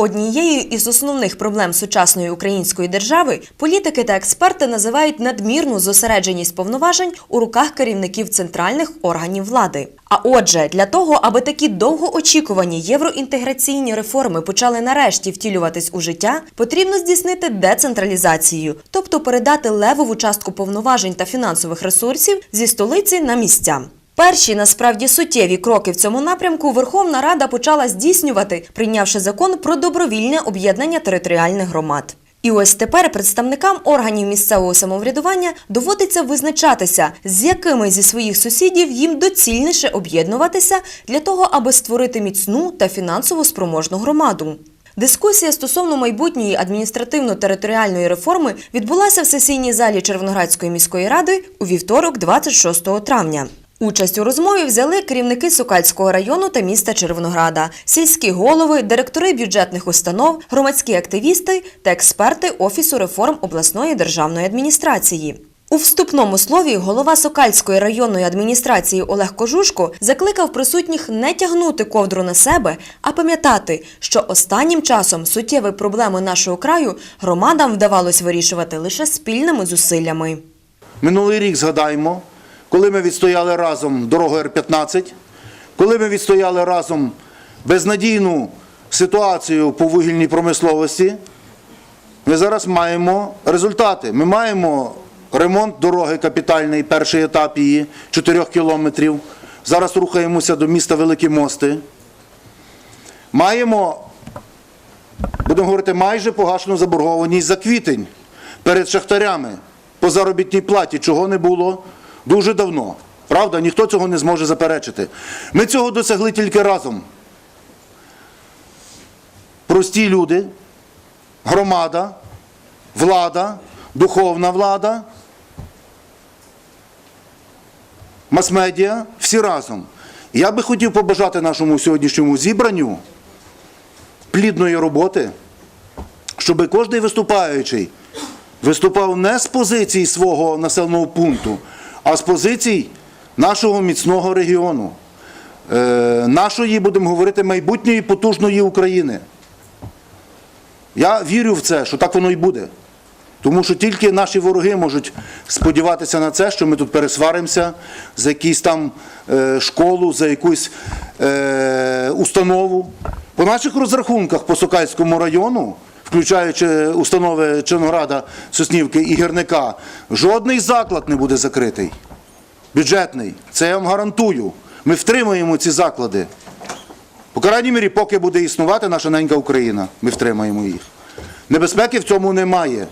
Однією із основних проблем сучасної української держави політики та експерти називають надмірну зосередженість повноважень у руках керівників центральних органів влади. А отже, для того, аби такі довгоочікувані євроінтеграційні реформи почали нарешті втілюватись у життя, потрібно здійснити децентралізацію, тобто передати левову частку повноважень та фінансових ресурсів зі столиці на місця. Перші насправді суттєві кроки в цьому напрямку Верховна Рада почала здійснювати, прийнявши закон про добровільне об'єднання територіальних громад. І ось тепер представникам органів місцевого самоврядування доводиться визначатися, з якими зі своїх сусідів їм доцільніше об'єднуватися для того, аби створити міцну та фінансово спроможну громаду. Дискусія стосовно майбутньої адміністративно-територіальної реформи відбулася в сесійній залі Червоноградської міської ради у вівторок, 26 травня. Участь у розмові взяли керівники Сокальського району та міста Червонограда, сільські голови, директори бюджетних установ, громадські активісти та експерти Офісу реформ обласної державної адміністрації. У вступному слові голова Сокальської районної адміністрації Олег Кожушко закликав присутніх не тягнути ковдру на себе, а пам'ятати, що останнім часом суттєві проблеми нашого краю громадам вдавалось вирішувати лише спільними зусиллями. Минулий рік згадаємо, коли ми відстояли разом дорогу Р-15, коли ми відстояли разом безнадійну ситуацію по вугільній промисловості, ми зараз маємо результати. Ми маємо ремонт дороги капітальний, перший етап її 4 кілометрів. Зараз рухаємося до міста Великі Мости. Маємо, будемо говорити, майже погашену заборгованість за квітень перед шахтарями по заробітній платі, чого не було дуже давно. Правда, ніхто цього не зможе заперечити. Ми цього досягли тільки разом. Прості люди, громада, влада, духовна влада, мас-медіа, всі разом. Я би хотів побажати нашому сьогоднішньому зібранню плідної роботи, щоб кожен виступаючий виступав не з позиції свого населеного пункту, а з позицій нашого міцного регіону, е, нашої, будемо говорити, майбутньої потужної України. Я вірю в це, що так воно і буде. Тому що тільки наші вороги можуть сподіватися на це, що ми тут пересваримося за якусь там е, школу, за якусь е, установу. По наших розрахунках по Сокальському району, включаючи установи Чорнограда, Соснівки і Гірника, жодний заклад не буде закритий. Бюджетний. Це я вам гарантую. Ми втримаємо ці заклади. По крайній мірі, поки буде існувати наша ненька Україна, ми втримаємо їх. Небезпеки в цьому немає.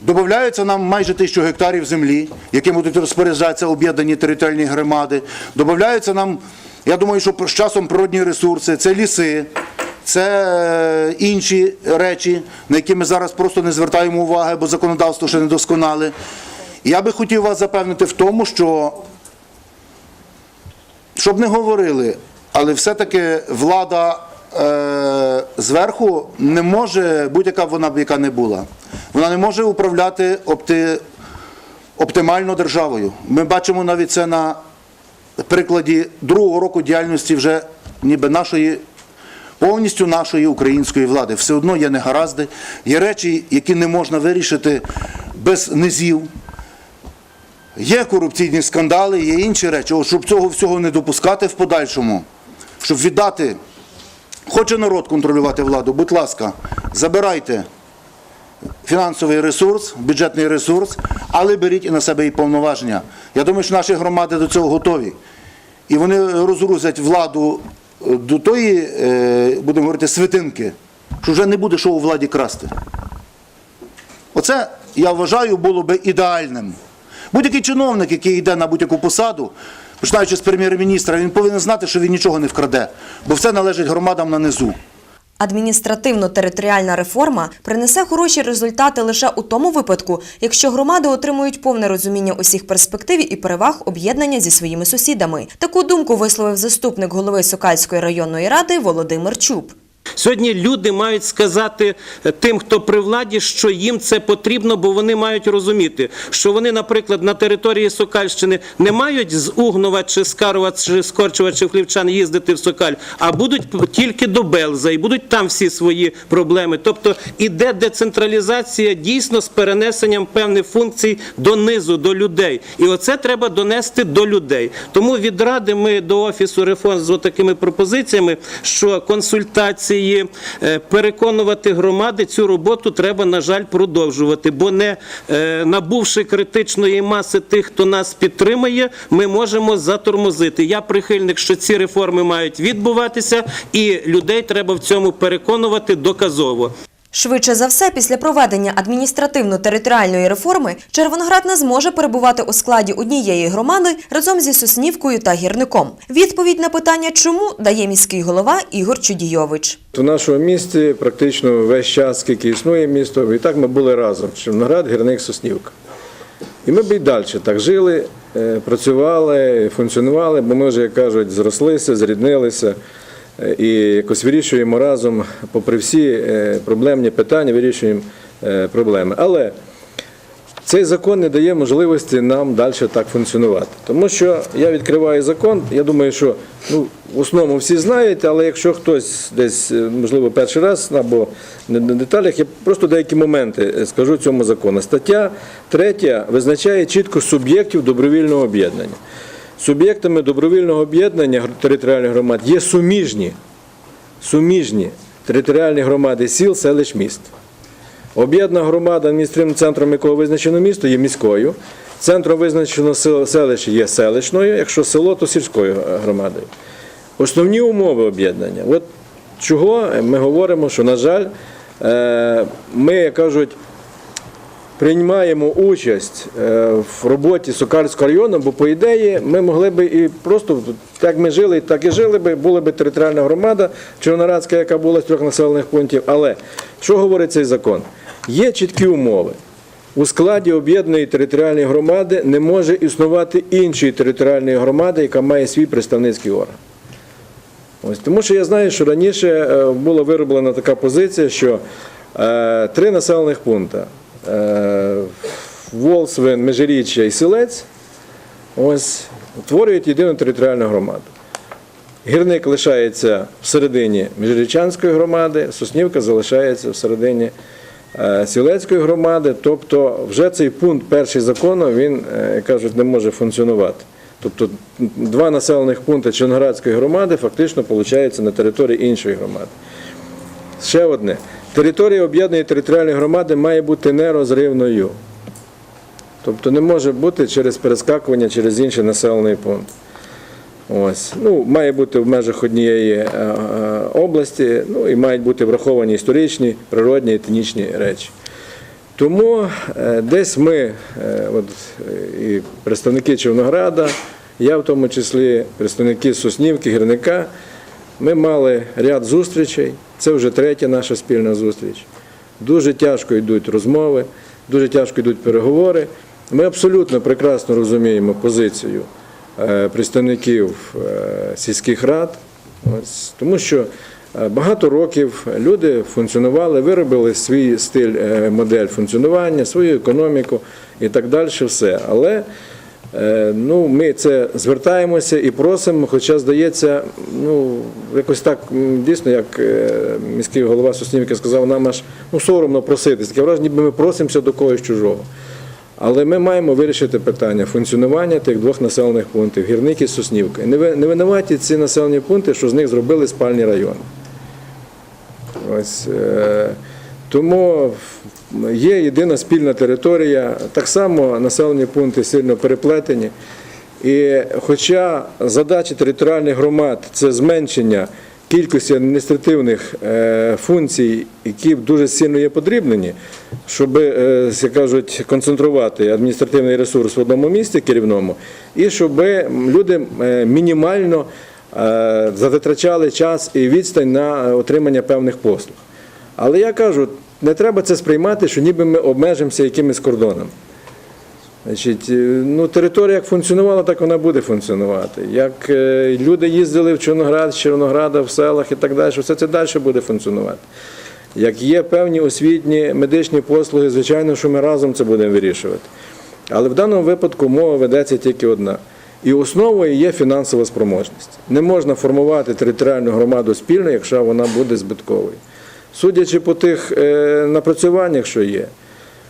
Добавляються нам майже тисячу гектарів землі, яким будуть розпоряджатися об'єднані територіальні громади. Добавляються нам, я думаю, що з часом природні ресурси, це ліси, це е, інші речі, на які ми зараз просто не звертаємо уваги, бо законодавство ще не досконале. Я би хотів вас запевнити в тому, що щоб не говорили, але все-таки влада е, зверху не може, будь-яка вона б яка не була, вона не може управляти опти, оптимально державою. Ми бачимо навіть це на прикладі другого року діяльності вже ніби нашої. Повністю нашої української влади. Все одно є негаразди, є речі, які не можна вирішити без низів. Є корупційні скандали, є інші речі. От щоб цього всього не допускати в подальшому, щоб віддати, хоче народ контролювати владу, будь ласка, забирайте фінансовий ресурс, бюджетний ресурс, але беріть і на себе і повноваження. Я думаю, що наші громади до цього готові. І вони розгрузять владу до тої, е, будемо говорити, свитинки, що вже не буде що у владі красти. Оце, я вважаю, було би ідеальним. Будь-який чиновник, який йде на будь-яку посаду, починаючи з прем'єр-міністра, він повинен знати, що він нічого не вкраде, бо все належить громадам на низу. Адміністративно-територіальна реформа принесе хороші результати лише у тому випадку, якщо громади отримують повне розуміння усіх перспектив і переваг об'єднання зі своїми сусідами. Таку думку висловив заступник голови Сокальської районної ради Володимир Чуб. Сьогодні люди мають сказати тим, хто при владі, що їм це потрібно, бо вони мають розуміти, що вони, наприклад, на території Сокальщини не мають з Угнова чи з Карова, чи з Корчова, чи Хлівчан їздити в Сокаль, а будуть тільки до Белза і будуть там всі свої проблеми. Тобто іде децентралізація дійсно з перенесенням певних функцій донизу, до людей. І оце треба донести до людей. Тому від ради ми до офісу реформ з такими пропозиціями, що консультації, е, переконувати громади цю роботу треба, на жаль, продовжувати. Бо не е, набувши критичної маси тих, хто нас підтримує, ми можемо затормозити. Я прихильник, що ці реформи мають відбуватися, і людей треба в цьому переконувати доказово. Швидше за все, після проведення адміністративно-територіальної реформи Червоноград не зможе перебувати у складі однієї громади разом зі Соснівкою та Гірником. Відповідь на питання, чому дає міський голова Ігор Чудійович. В нашому місті практично весь час, скільки існує місто, і так ми були разом. Червоноград, Гірник, Соснівка. І ми б і далі так жили, е, працювали, функціонували, бо ми вже, як кажуть, зрослися, зріднилися і якось вирішуємо разом, попри всі е, проблемні питання, вирішуємо е, проблеми. Але цей закон не дає можливості нам далі так функціонувати. Тому що я відкриваю закон, я думаю, що ну, в основному всі знають, але якщо хтось десь, е, можливо, перший раз або не на деталях, я просто деякі моменти скажу цьому закону. Стаття 3 визначає чітко суб'єктів добровільного об'єднання. Суб'єктами добровільного об'єднання територіальних громад є суміжні, суміжні територіальні громади сіл, селищ, міст. Об'єднана громада, адміністративним центром якого визначено місто, є міською. Центром визначено сел- селище є селищною, якщо село, то сільською е, громадою. Основні умови об'єднання. От чого ми говоримо, що, на жаль, е, ми, як кажуть, приймаємо участь е, в роботі Сокальського району, бо, по ідеї, ми могли би і просто, як ми жили, так і жили би, була би територіальна громада Червонорадська, яка була з трьох населених пунктів. Але що говорить цей закон? Є чіткі умови. У складі об'єднаної територіальної громади не може існувати іншої територіальної громади, яка має свій представницький орган. Ось, тому що я знаю, що раніше е, була вироблена така позиція, що е, три населених пункти Волсвин, Межиріччя і Сілець ось, утворюють єдину територіальну громаду. Гірник лишається всередині Міжрічанської громади, Соснівка залишається всередині е, Сілецької громади. Тобто вже цей пункт перший закону він, е, кажуть, не може функціонувати. Тобто два населених пункти Черноградської громади фактично получаються на території іншої громади. Ще одне. Територія об'єднаної територіальної громади має бути нерозривною. Тобто не може бути через перескакування через інший населений пункт. Ось. Ну, має бути в межах однієї е, е, області, ну і мають бути враховані історичні, природні, етнічні речі. Тому е, десь ми, от, і представники Червонограда, я в тому числі, представники Соснівки, Гірника, ми мали ряд зустрічей. Це вже третя наша спільна зустріч. Дуже тяжко йдуть розмови, дуже тяжко йдуть переговори. Ми абсолютно прекрасно розуміємо позицію е, представників е, сільських рад, тому що е, багато років люди функціонували, виробили свій стиль, модель функціонування, свою економіку і так далі. Все. Але Ну, ми це звертаємося і просимо, хоча здається, ну якось так дійсно, як е, міський голова Соснівки сказав, нам аж ну, соромно проситись. Таке враження, ніби ми просимося до когось чужого. Але ми маємо вирішити питання функціонування тих двох населених пунктів гірник і Соснівка. І не ви- винуваті ці населені пункти, що з них зробили спальні райони. Ось, е, тому є єдина спільна територія, так само населені пункти сильно переплетені. І хоча задача територіальних громад це зменшення кількості адміністративних е, функцій, які дуже сильно є потрібні, щоб, е, як кажуть, концентрувати адміністративний ресурс в одному місці керівному, і щоб люди е, мінімально затрачали час і відстань на отримання певних послуг. Але я кажу, не треба це сприймати, що ніби ми обмежимося якимись кордонами. Значить, е, ну, територія як функціонувала, так вона буде функціонувати. Як е, люди їздили в Чорноград, з Червонограда, в селах і так далі, все це далі буде функціонувати. Як є певні освітні медичні послуги, звичайно, що ми разом це будемо вирішувати. Але в даному випадку мова ведеться тільки одна. І основою є фінансова спроможність. Не можна формувати територіальну громаду спільно, якщо вона буде збитковою. Судячи по тих е, напрацюваннях, що є,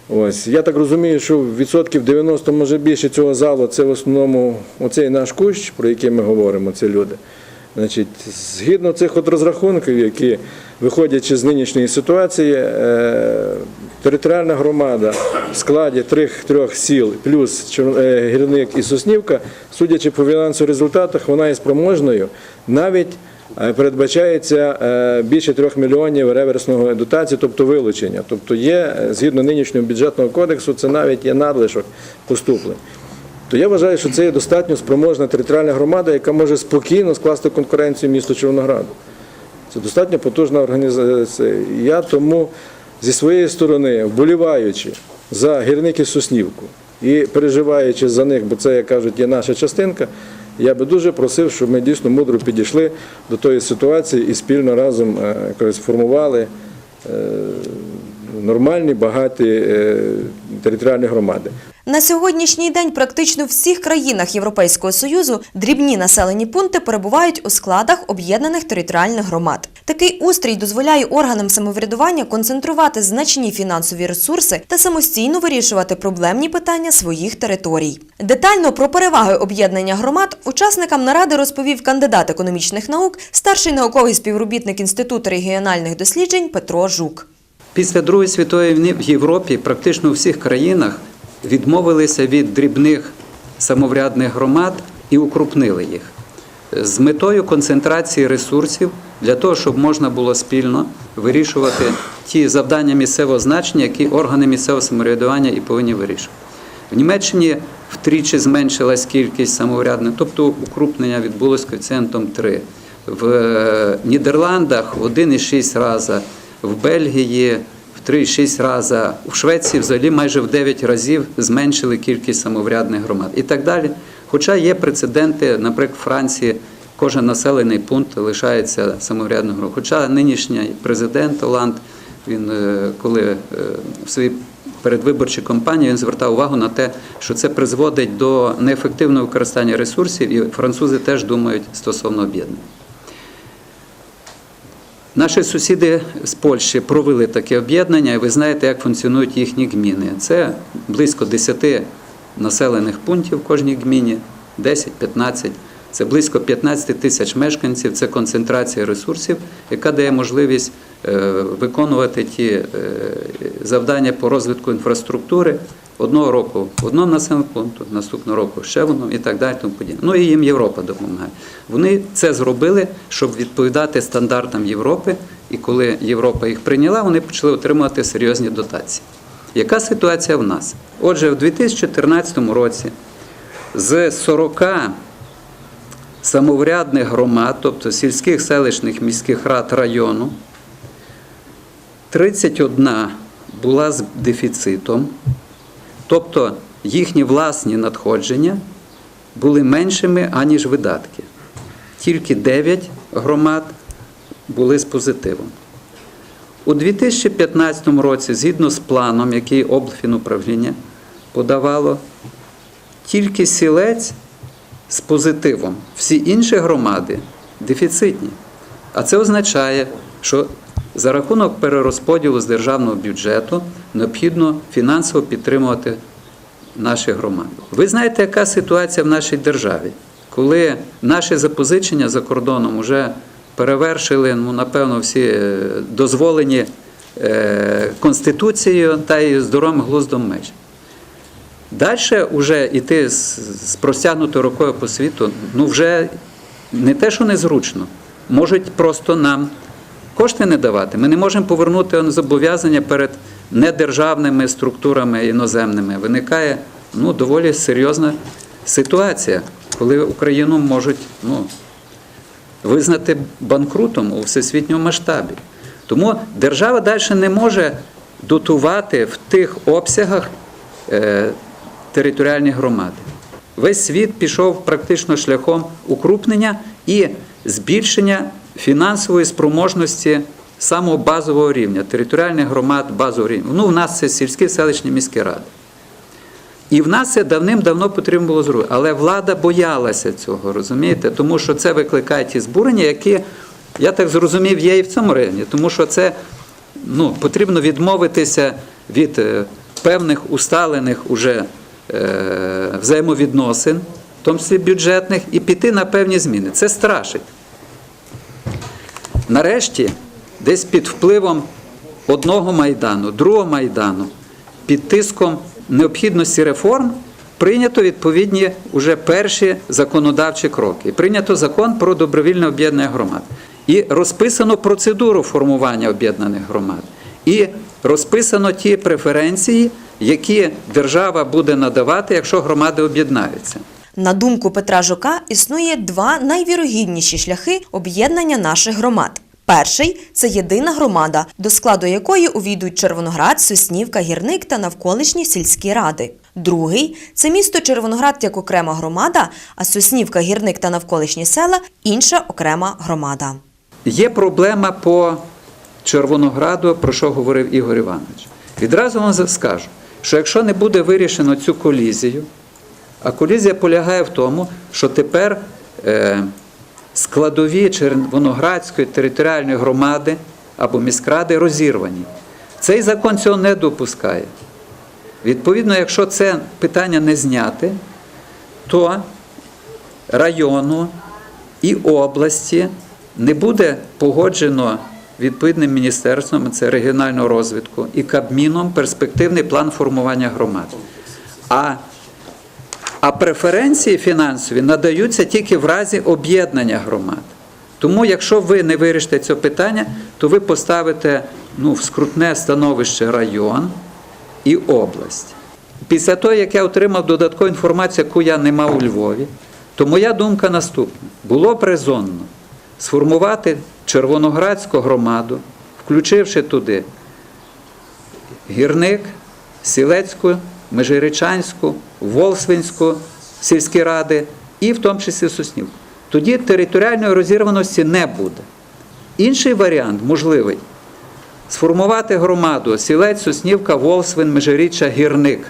ось я так розумію, що відсотків 90, може більше цього залу, це в основному оцей наш кущ, про який ми говоримо, це люди. Значить, згідно цих от розрахунків, які виходячи з нинішньої ситуації, е, територіальна громада в складі трьох, трьох сіл плюс е, Гірник і Соснівка, судячи по фінансових результатах, вона є спроможною навіть передбачається е, більше трьох мільйонів реверсного дотації, тобто вилучення. Тобто є, е, згідно нинішнього бюджетного кодексу, це навіть є надлишок поступлень то я вважаю, що це є достатньо спроможна територіальна громада, яка може спокійно скласти конкуренцію місту Червонограду. Це достатньо потужна організація. Я тому зі своєї сторони, вболіваючи за гірники Соснівку і переживаючи за них, бо це, як кажуть, є наша частинка, я би дуже просив, щоб ми дійсно мудро підійшли до тої ситуації і спільно разом е, якось формували е, нормальні, багаті е, територіальні громади. На сьогоднішній день практично в всіх країнах Європейського Союзу дрібні населені пункти перебувають у складах об'єднаних територіальних громад. Такий устрій дозволяє органам самоврядування концентрувати значні фінансові ресурси та самостійно вирішувати проблемні питання своїх територій. Детально про переваги об'єднання громад учасникам наради розповів кандидат економічних наук, старший науковий співробітник Інституту регіональних досліджень Петро Жук. Після Другої світової війни в Європі практично у всіх країнах відмовилися від дрібних самоврядних громад і укрупнили їх з метою концентрації ресурсів для того, щоб можна було спільно вирішувати ті завдання місцевого значення, які органи місцевого самоврядування і повинні вирішувати. В Німеччині втричі зменшилась кількість самоврядних, тобто укрупнення відбулось коефіцієнтом 3. В е, Нідерландах в 1,6 рази, в Бельгії в 3,6 рази, в Швеції взагалі майже в 9 разів зменшили кількість самоврядних громад і так далі. Хоча є прецеденти, наприклад, в Франції кожен населений пункт лишається самоврядною громадою. Хоча нинішній президент Оланд, він е, коли е, в своїй передвиборчій кампанії він звертав увагу на те, що це призводить до неефективного використання ресурсів, і французи теж думають стосовно об'єднання. Наші сусіди з Польщі провели таке об'єднання, і ви знаєте, як функціонують їхні гміни. Це близько 10 населених пунктів в кожній гміні, 10-15. Це близько 15 тисяч мешканців, це концентрація ресурсів, яка дає можливість е, виконувати ті е, завдання по розвитку інфраструктури одного року в одному населеному пункту, наступного року ще в одному і так далі. Тому подібне. Ну і їм Європа допомагає. Вони це зробили, щоб відповідати стандартам Європи. І коли Європа їх прийняла, вони почали отримувати серйозні дотації. Яка ситуація в нас? Отже, в 2014 році з 40 самоврядних громад, тобто сільських селищних міських рад району, 31 була з дефіцитом, тобто їхні власні надходження були меншими, аніж видатки. Тільки 9 громад були з позитивом. У 2015 році, згідно з планом, який облфінуправління подавало, тільки сілець з позитивом. Всі інші громади дефіцитні. А це означає, що за рахунок перерозподілу з державного бюджету необхідно фінансово підтримувати наші громади. Ви знаєте, яка ситуація в нашій державі, коли наші запозичення за кордоном вже перевершили, ну, напевно, всі е, дозволені е, Конституцією та й здоровим глуздом меж. Далі вже йти з простягнутою рукою по світу, ну вже не те, що незручно, можуть просто нам кошти не давати. Ми не можемо повернути зобов'язання перед недержавними структурами іноземними. Виникає ну, доволі серйозна ситуація, коли Україну можуть ну, визнати банкрутом у всесвітньому масштабі. Тому держава далі не може дотувати в тих обсягах. е, територіальні громади. Весь світ пішов практично шляхом укрупнення і збільшення фінансової спроможності самого базового рівня, територіальних громад базового рівня. Ну, у нас це сільські селищні міські ради. І в нас це давним-давно потрібно було зробити. Але влада боялася цього, розумієте? Тому що це викликає ті збурення, які, я так зрозумів, є і в цьому районі. Тому що це ну, потрібно відмовитися від е, певних усталених уже е, взаємовідносин, в тому числі бюджетних, і піти на певні зміни. Це страшить. Нарешті, десь під впливом одного майдану, другого майдану, під тиском необхідності реформ, прийнято відповідні уже перші законодавчі кроки. Прийнято закон про добровільне об'єднання громад. І розписано процедуру формування об'єднаних громад. І розписано ті преференції, які держава буде надавати, якщо громади об'єднаються. На думку Петра Жука, існує два найвірогідніші шляхи об'єднання наших громад. Перший це єдина громада, до складу якої увійдуть Червоноград, Соснівка, Гірник та навколишні сільські ради. Другий це місто Червоноград як окрема громада, а Соснівка, Гірник та навколишні села інша окрема громада. Є проблема по Червонограду, про що говорив Ігор Іванович. Відразу вам скажу, що якщо не буде вирішено цю колізію, а колізія полягає в тому, що тепер е, складові Червоноградської територіальної громади або міськради розірвані. Цей закон цього не допускає. Відповідно, якщо це питання не зняти, то району і області не буде погоджено відповідним міністерством, це регіонального розвитку, і Кабміном перспективний план формування громад. А, а преференції фінансові надаються тільки в разі об'єднання громад. Тому, якщо ви не вирішите це питання, то ви поставите ну, в скрутне становище район і область. Після того, як я отримав додаткову інформацію, яку я не мав у Львові, то моя думка наступна: було б резонно сформувати Червоноградську громаду, включивши туди Гірник, Сілецьку, Межиричанську, Волсвинську сільські ради і в тому числі Соснівку. Тоді територіальної розірваності не буде. Інший варіант можливий сформувати громаду Сілець, Соснівка, Волсвин, Межиріччя, Гірник.